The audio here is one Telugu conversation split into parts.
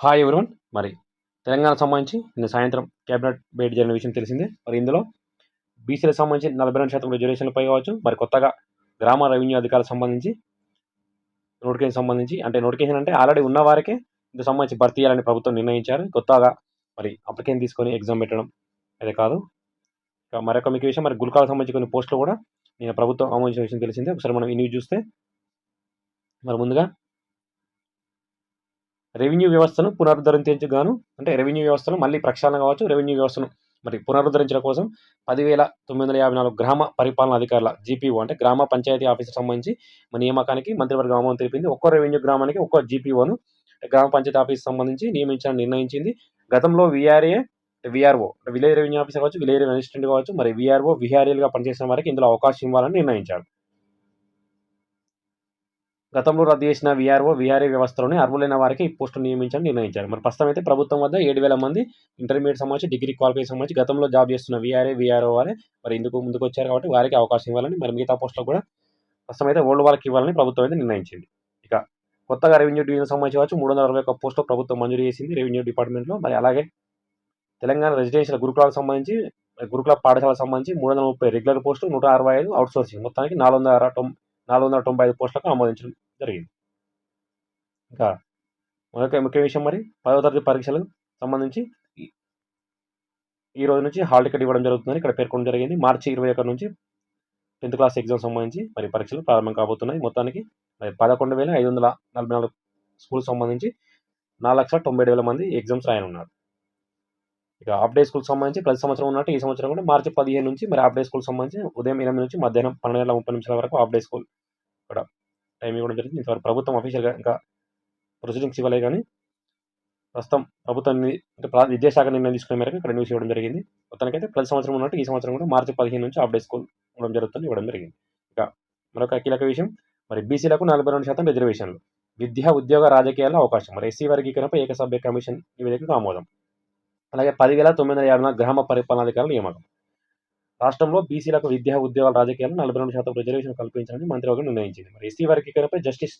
హాయ్ ఎవరివన్ మరి తెలంగాణ సంబంధించి నిన్న సాయంత్రం కేబినెట్ భేటీ జరిగిన విషయం తెలిసిందే. మరి ఇందులో బీసీలకు సంబంధించి నలభై రెండు శాతం రిజర్వేషన్లపై కావచ్చు. మరి కొత్తగా గ్రామ రెవెన్యూ అధికారులకు సంబంధించి నోటిఫికేషన్ సంబంధించి అంటే నోటిఫికేషన్ అంటే ఆల్రెడీ ఉన్న వారికే ఇందుకు సంబంధించి భర్తీ చేయాలని ప్రభుత్వం నిర్ణయించారు. కొత్తగా మరి అప్లికేషన్ తీసుకొని ఎగ్జామ్ పెట్టడం అదే కాదు. ఇక మరొక మీకు విషయం మరి గుల్కాలకు సంబంధించి కొన్ని పోస్టులు కూడా నేను ప్రభుత్వం ఆమోదించిన విషయం తెలిసిందే. ఒకసారి మనం ఈ న్యూస్ చూస్తే మరి ముందుగా రెవెన్యూ వ్యవస్థను పునరుద్ధరించగాను అంటే రెవెన్యూ వ్యవస్థను మళ్ళీ ప్రక్షాళన కావచ్చు రెవెన్యూ వ్యవస్థను మరి పునరుద్ధరించడం కోసం పదివేల తొమ్మిది వందల యాభై నాలుగు గ్రామ పరిపాలన అధికారుల జీపీఓ అంటే గ్రామ పంచాయతీ ఆఫీసర్ సంబంధించి మన నియామకానికి మంత్రివర్గ ఆమోదం తెలిపింది. ఒక్కో రెవెన్యూ గ్రామానికి ఒక్కో జీపీఓను గ్రామ పంచాయతీ ఆఫీస్ సంబంధించి నియమించాలని నిర్ణయించింది. గతంలో VRA VRO village revenue officer కావచ్చు విలేజ్ రెవెన్యూ అసిస్టెంట్ కావచ్చు మరి విఆర్ఓ విఆర్ఏలుగా పనిచేసిన వారికి ఇందులో అవకాశం ఇవ్వాలని నిర్ణయించారు. గతంలో రద్దు చేసిన విఆర్ఓ విఆర్ఏ వ్యవస్థలోనే అర్హులైన వారికి ఈ పోస్టులు నియమించాలని నిర్ణయించారు. మరి ప్రస్తుతం అయితే ప్రభుత్వం వద్ద ఏడు వేల మంది ఇంటర్మీడియట్ సంబంధించి డిగ్రీ క్వాలిఫికేషన్ సంబంధించి గతంలో జాబ్ చేస్తున్న విఆర్ఏ విఆర్ఓ వారే మరి ఇందుకు ముందుకు వచ్చారు కాబట్టి వారికి అవకాశం ఇవ్వాలని మరి మిగతా పోస్టులకు కూడా ప్రస్తుతం అయితే ఓల్డ్ వాళ్ళకి ఇవ్వాలని ప్రభుత్వం అయితే నిర్ణయించింది. ఇక కొత్తగా రెవెన్యూ డివిజన్ సంబంధించి వచ్చి మూడు వందల అరవై ఒక్క పోస్టులు ప్రభుత్వం మంజూరు చేసింది రెవెన్యూ డిపార్ట్మెంట్లో. మరి అలాగే తెలంగాణ రెసిడెన్షియల్ గురుకులాలకు సంబంధించి గురుకుల పాఠశాలకు సంబంధించి మూడు వందల ముప్పై రెగ్యులర్ పోస్టులు నూట అరవై ఐదు అవుట్ సోర్సింగ్ మొత్తానికి నాలుగు వందల తొం నాలుగు వందల తొంభై ఐదు పోస్టులకు ఆమోదించడం జరిగింది. ఇంకా మరొక ముఖ్య విషయం మరి పదవ తరగతి పరీక్షలకు సంబంధించి ఈ- రోజు నుంచి హాల్ టికెట్ ఇవ్వడం జరుగుతుందని ఇక్కడ పేర్కొనడం జరిగింది. మార్చి ఇరవై ఒకటి నుంచి టెన్త్ క్లాస్ ఎగ్జామ్ సంబంధించి మరి పరీక్షలు ప్రారంభం కాబోతున్నాయి. మొత్తానికి మరి పదకొండు వేల ఐదు వందల నలభై నాలుగు స్కూల్ సంబంధించి నాలుగు లక్షల తొంభై ఏడు వేల మంది ఎగ్జామ్స్ రాయనున్నారు. ఇక హాఫ్ డే స్కూల్ సంబంధించి ప్రతి సంవత్సరం ఉన్నట్టు ఈ సంవత్సరం కూడా మార్చి పదిహేను నుంచి మరి హాఫ్ డే స్కూల్ సంబంధించి ఉదయం ఎనిమిది నుంచి మధ్యాహ్నం పన్నెండు వేల ముప్పై నిమిషాల వరకు హాఫ్ డే స్కూల్ ఇక్కడ టైం ఇవ్వడం జరిగింది. ఇంతవరకు ప్రభుత్వం అఫీషియల్గా ఇంకా ప్రొసీడింగ్స్ ఇవ్వలే కానీ ప్రస్తుతం ప్రభుత్వం అంటే ప్రా- విద్యాశాఖ నిర్ణయం తీసుకునే మేరకు ఇక్కడ న్యూస్ ఇవ్వడం జరిగింది. మొత్తానికైతే ప్రతి సంవత్సరం ఉన్నట్టు ఈ సంవత్సరం కూడా మార్చి పదిహేను నుంచి అప్డేట్ స్కూల్ ఇవ్వడం జరుగుతుంది ఇవ్వడం జరిగింది. ఇక మరొక కీలక విషయం మరి బీసీలకు నలభై రెండు శాతం రిజర్వేషన్లు విద్యా ఉద్యోగ రాజకీయాల్లో అవకాశం. మరి ఎస్సీ వర్గీకరణపై ఏకసభ్య కమిషన్ నివేదికకు ఆమోదం. అలాగే పదివేల తొమ్మిది వందల యాభై నాలుగు గ్రామ పరిపాలనాధికారుల నియామకం. రాష్ట్రంలో బీసీలకు విద్యా ఉద్యోగాల రాజకీయాలు నలభై రెండు శాతం రిజర్వేషన్ కల్పించాలని మంత్రివర్గం నిర్ణయించింది. మరి ఎస్సీ వర్గీకరణపై జస్టిస్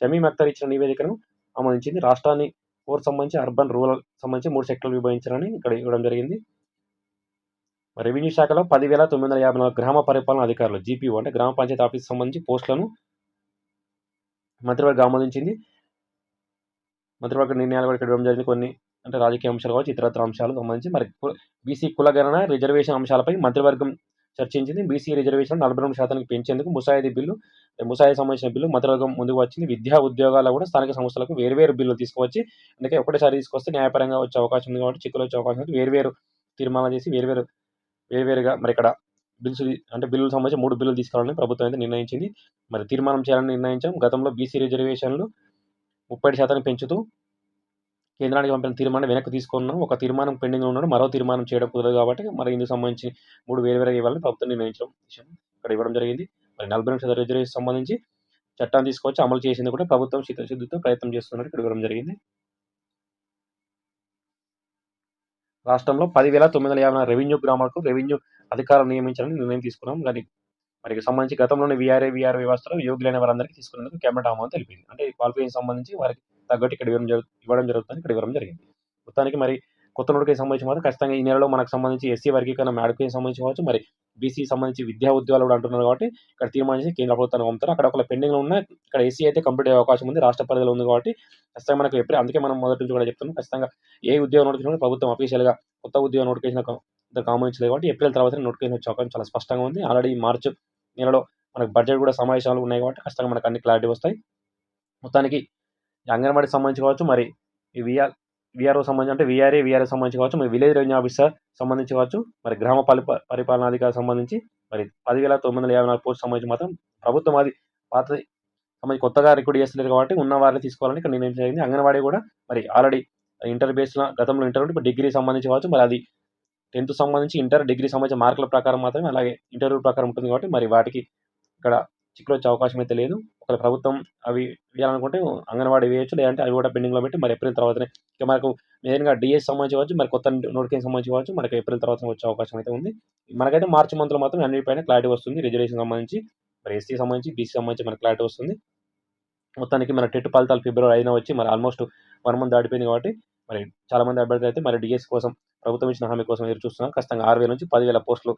షమీ అఖ్తర్ ఇచ్చిన నివేదికను ఆమోదించింది. రాష్ట్రాన్ని కోర్ సంబంధించి అర్బన్ రూరల్ సంబంధించి మూడు సెక్టర్లు విభజించాలని ఇక్కడ ఇవ్వడం జరిగింది. రెవెన్యూ శాఖలో పదివేల తొమ్మిది వందల యాభై నాలుగు గ్రామ పరిపాలన అధికారులు జీపీఓ అంటే గ్రామ పంచాయతీ ఆఫీస్ సంబంధించి పోస్టులను మంత్రివర్గం ఆమోదించింది. మంత్రివర్గ నిర్ణయాలు కూడా ఇక్కడ ఇవ్వడం జరిగింది. కొన్ని అంటే రాజకీయ అంశాలు కావచ్చు ఇతరత్ర అంశాలు సంబంధించి మరి బీసీ కులగణన రిజర్వేషన్ అంశాలపై మంత్రివర్గం చర్చించింది. బీసీ రిజర్వేషన్ నలభై రెండు శాతానికి పెంచేందుకు ముసాయిదీ బిల్లు ముసాయిదీ సంబంధించిన బిల్లు మంత్రివర్గం ముందుకు వచ్చింది. విద్యా ఉద్యోగాల్లో కూడా స్థానిక సంస్థలకు వేర్వేరు బిల్లులు తీసుకువచ్చి అందుకే ఒకటేసారి తీసుకొస్తే న్యాయపరంగా వచ్చే అవకాశం ఉంది కాబట్టి చిక్కులు వచ్చే అవకాశం ఉంది. వేర్వేరు తీర్మానాలు చేసి వేర్వేరు వేర్వేరుగా మరి ఇక్కడ బిల్స్ అంటే బిల్లులు సంబంధించి మూడు బిల్లులు తీసుకురావాలని ప్రభుత్వం అయితే నిర్ణయించింది. మరి తీర్మానం చేయాలని నిర్ణయించాం గతంలో బీసీ రిజర్వేషన్లు ముప్పై శాతానికి పెంచుతూ కేంద్రానికి పంపిన తీర్మానం వెనక్కి తీసుకున్నాం. ఒక తీర్మానం పెండింగ్ ఉన్నాడు. మరో తీర్మానం చేయడం కుదరదు కాబట్టి మరి ఇందుకు సంబంధించి మూడు వేరు వేరే ఇవ్వాలని ప్రభుత్వం నిర్ణయించడం విషయం ఇక్కడ ఇవ్వడం జరిగింది. మరి నలభై నిమిషాల రిజర్వేషన్ సంబంధించి చట్టాన్ని తీసుకొచ్చి అమలు చేసింది కూడా ప్రభుత్వం చిత్తశుద్ధితో ప్రయత్నం చేస్తున్నట్టు ఇక్కడ ఇవ్వడం జరిగింది. రాష్ట్రంలో పదివేల తొమ్మిది వందల యాభై రెవెన్యూ గ్రామాలకు రెవెన్యూ అధికారులు నియమించాలని నిర్ణయం తీసుకున్నాం. కానీ మరి సంబంధించి గతంలోనే విఆర్ఏ విఆర్ వ్యవస్థలో యోగ్యులైన వారందరికీ తీసుకునేందుకు కేబినెట్ ఆమోదం తెలిపింది. అంటే క్వాలిఫికేషన్ సంబంధించి వారికి తగ్గట్టు ఇక్కడ ఇవ్వడం జరుగు ఇవ్వడం జరుగుతుంది. ఇక్కడ ఇవ్వడం జరిగింది. మొత్తానికి మరి కొత్త నోటికి సంబంధించి మాత్రం ఖచ్చితంగా ఈ నెలలో మనకు సంబంధించి ఎస్సీ వర్గీకరణ మేడకి సంబంధించి కావచ్చు మరి బీసీ సంబంధించి విద్యా ఉద్యోగాలు కూడా అంటున్నారు కాబట్టి ఇక్కడ తీర్మానించి కేంద్ర ప్రభుత్వాన్ని పంపుతారు. అక్కడ ఒక పెండింగ్లో ఉన్న ఇక్కడ ఎస్సీ అయితే కంప్లీట్ అయ్యే అవకాశం ఉంది. రాష్ట్ర పరిధిలో ఉంది కాబట్టి ఖచ్చితంగా మనకు ఎప్పుడు అందుకే మనం మొదటి నుంచి కూడా చెప్తున్నాం. ఖచ్చితంగా ఏ ఉద్యోగ నోటిఫికేషన్ ప్రభుత్వం అఫీషియల్గా కొత్త ఉద్యోగ నోటిఫికేషన్ గమనించలేదు కాబట్టి ఏప్రిల్ తర్వాత నోటిఫికేషన్ వచ్చే అవకాశం చాలా స్పష్టంగా ఉంది. ఆల్రెడీ మార్చి నెలలో మనకు బడ్జెట్ కూడా సమావేశాలు ఉన్నాయి కాబట్టి ఖచ్చితంగా మనకు అన్ని క్లారిటీ వస్తాయి. మొత్తానికి అంగన్వాడికి సంబంధించి కావచ్చు మరి ఈ విఆర్ విఆర్ఓ సంబంధించి అంటే విఆర్ఏ విఆర్ఏ సంబంధించి కావచ్చు మరి విలేజ్ రెవెన్యూ ఆఫీసర్ సంబంధించి కావచ్చు మరి గ్రామ పరి పరిపాలనాధికారి సంబంధించి మరి పదివేల తొమ్మిది వందల యాభై నాలుగు పోస్ట్ సంబంధించి మాత్రం ప్రభుత్వం అది పాత సంబంధించి కొత్తగా రిక్రూట్ చేస్తలేరు కాబట్టి ఉన్న వారిని తీసుకోవాలని ఇక్కడ నిర్ణయం జరిగింది. అంగన్వాడీ కూడా మరి ఆల్రెడీ ఇంటర్ బేస్లో గతంలో ఇంటర్ ఉంటే ఇప్పుడు డిగ్రీ సంబంధించి కావచ్చు మరి అది టెన్త్ సంబంధించి ఇంటర్ డిగ్రీ సంబంధించిన మార్కుల ప్రకారం మాత్రమే అలాగే ఇంటర్వ్యూ ప్రకారం ఉంటుంది కాబట్టి మరి వాటికి ఇక్కడ చిక్కులు వచ్చే అవకాశం అయితే లేదు. ఒకవేళ ప్రభుత్వం అవి వేయాలనుకుంటే అంగన్వాడీ వేయచ్చు లేదంటే అవి కూడా పెండింగ్లో పెట్టి మరి ఏప్రిల్ తర్వాతనే ఇక మనకు మెయిన్గా డిఎస్ సంబంధించి కావచ్చు మరి కొత్త నోటిఫికేషన్ సంబంధించి కావచ్చు మనకి ఏప్రిల్ తర్వాత వచ్చే అవకాశం అయితే ఉంది. మనకైతే మార్చి మంత్లో మాత్రం అన్నిటిపైన క్లారిటీ వస్తుంది. రిజర్వేషన్ సంబంధించి మరి ఎస్సీ సంబంధించి బీసీ సంబంధించి మనకి క్లారిటీ వస్తుంది. మొత్తానికి మన టెట్ ఫలితాలు ఫిబ్రవరి ఐదున వచ్చి మరి ఆల్మోస్ట్ వన్ మంత్ దాటిపోయింది కాబట్టి మరి చాలామంది అభ్యర్థులు అయితే మరి డిఎస్ కోసం ప్రభుత్వం ఇచ్చిన హామీ కోసం ఎదురు చూస్తున్నాం ఖచ్చితంగా ఆరు వేల నుంచి పదివేల పోస్టులు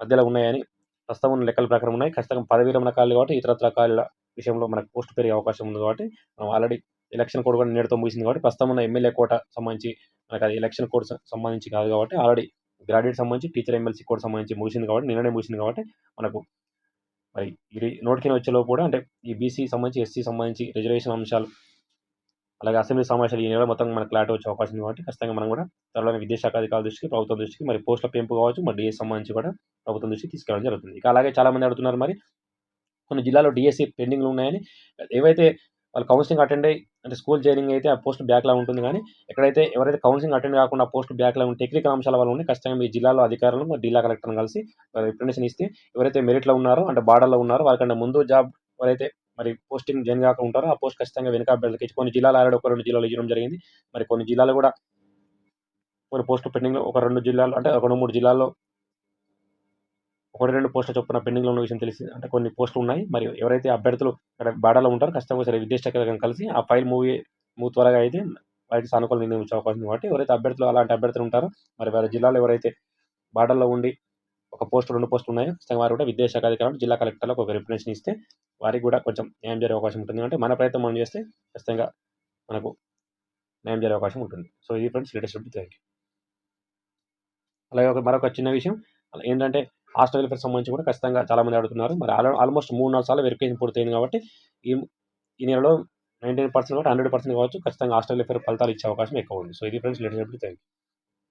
మధ్యలో ఉన్నాయని ప్రస్తుతం ఉన్న లెక్కల ప్రకారం ఉన్నాయి. ఖచ్చితంగా పదవి విరమణ ఖాళీలు కాబట్టి ఇతరత్ర ఖాళీల విషయంలో మనకు పోస్ట్ పెరిగే అవకాశం ఉంది కాబట్టి మనం ఆల్రెడీ ఎలక్షన్ కోడ్ కూడా నేడుతో ముగిసింది కాబట్టి ప్రస్తుతం ఉన్న ఎమ్మెల్యే కోట సంబంధించి మనకు అది ఎలక్షన్ కోడ్ సంబంధించి కాదు కాబట్టి ఆల్రెడీ గ్రాడ్యుయేట్ సంబంధించి టీచర్ ఎమ్మెల్సీ కోడ్ సంబంధించి ముగిసింది కాబట్టి నిన్ననే ముగిసింది కాబట్టి మనకు మరి ఇది నోటికి వచ్చేలో కూడా అంటే ఈ బీసీ సంబంధించి ఎస్సీ సంబంధించి రిజర్వేషన్ అంశాలు అలాగే అసెంబ్లీ సమావేశాలు ఈ నెల మొత్తం మనకు క్లారిటీ వచ్చే అవకాశం ఉంది కాబట్టి ఖచ్చితంగా మనం కూడా త్వరలోనే విద్యాశాఖ అధికారుల దృష్టికి ప్రభుత్వం దృష్టికి మరి పోస్టుల పెంపు కావచ్చు మరి డిఎస్ సంబంధించి కూడా ప్రభుత్వం దృష్టికి తీసుకెళ్ళడం జరుగుతుంది. ఇక అలాగే చాలామంది అడుగుతున్నారు మరి కొన్ని జిల్లాలో డిఎస్సి పెండింగ్లు ఉన్నాయని ఏవైతే వాళ్ళు కౌన్సిలింగ్ అటెండ్ అయ్యి అంటే స్కూల్ జాయినింగ్ అయితే ఆ పోస్ట్ బ్యాక్లా ఉంటుంది కానీ ఎక్కడైతే ఎవరైతే కౌన్సిలింగ్ అటెండ్ కాకుండా పోస్ట్ బ్యాక్లా ఉన్న టెక్నికల్ అంశాల వల్ల ఉండి ఖచ్చితంగా మీ జిల్లాలో అధికారులు మరి జిల్లా కలెక్టర్ని కలిసి రిప్రజెంటేషన్ ఇస్తే ఎవరైతే మెరిట్లో ఉన్నారో అంటే బార్డర్లో ఉన్నారో వాళ్ళకంటే ముందు జాబ్ ఎవరైతే మరి పోస్టింగ్ జాయిన్ కాక ఉంటారో ఆ పోస్ట్ ఖచ్చితంగా వెనుక అభ్యర్థులకి కొన్ని జిల్లాలు ఆల్రెడీ ఒక రెండు జిల్లాలు ఇవ్వడం జరిగింది. మరి కొన్ని జిల్లాలు కూడా కొన్ని పోస్టులు పెండింగ్ ఒక రెండు జిల్లాలు అంటే ఒక రెండు మూడు జిల్లాల్లో ఒకటి రెండు పోస్టులు చొప్పున పెండింగ్లో ఉన్న విషయం తెలిసి అంటే కొన్ని పోస్టులు ఉన్నాయి. మరి ఎవరైతే అభ్యర్థులు అక్కడ బాడాలో ఉంటారో ఖచ్చితంగా సరే విద్యాశాఖ కలిసి ఆ ఫైల్ మూవీ మూవ్ త్వరగా అయితే వారికి సానుకూల నిర్ణయం వచ్చే అవకాశం ఉంది. కాబట్టి ఎవరైతే అభ్యర్థులు అలాంటి అభ్యర్థులు ఉంటారో మరి వారి జిల్లాలో ఎవరైతే బార్డర్లో ఉండి ఒక పోస్ట్ రెండు పోస్టులు ఉన్నాయో ఖచ్చితంగా వారు కూడా విద్యాశాఖ అధికారులు జిల్లా కలెక్టర్లకు ఒక రిప్రజెంటేషన్ ఇస్తే వారికి కూడా కొంచెం న్యాయం జరిగే అవకాశం ఉంటుంది. అంటే మన ప్రయత్నం మనం చేస్తే ఖచ్చితంగా మనకు న్యాయం జరిగే అవకాశం ఉంటుంది. సో ఇది ఫ్రెండ్స్ లేటెస్ట్ థ్యాంక్ యూ అలాగే ఒక మరొక చిన్న విషయం. ఏంటంటే హాస్టల్ వెల్ఫేర్ సంబంధించి కూడా ఖచ్చితంగా చాలామంది అడుగుతున్నారు. మరి ఆల్మోస్ట్ మూడు నాలుగు సార్లు వెరిఫికేషన్ పూర్తయింది కాబట్టి ఈ ఈ నెలలో నైంటీ పర్సెంట్ కాబట్టి హండ్రెడ్ పర్సెంట్ కావచ్చు ఖచ్చితంగా హాస్టల్ వెల్ఫేర్ ఫలితాలు ఇచ్చే అవకాశం ఎక్కువ ఉంది. సో ఇది ఫ్రెండ్స్ లేటెస్ట్ థ్యాంక్ యూ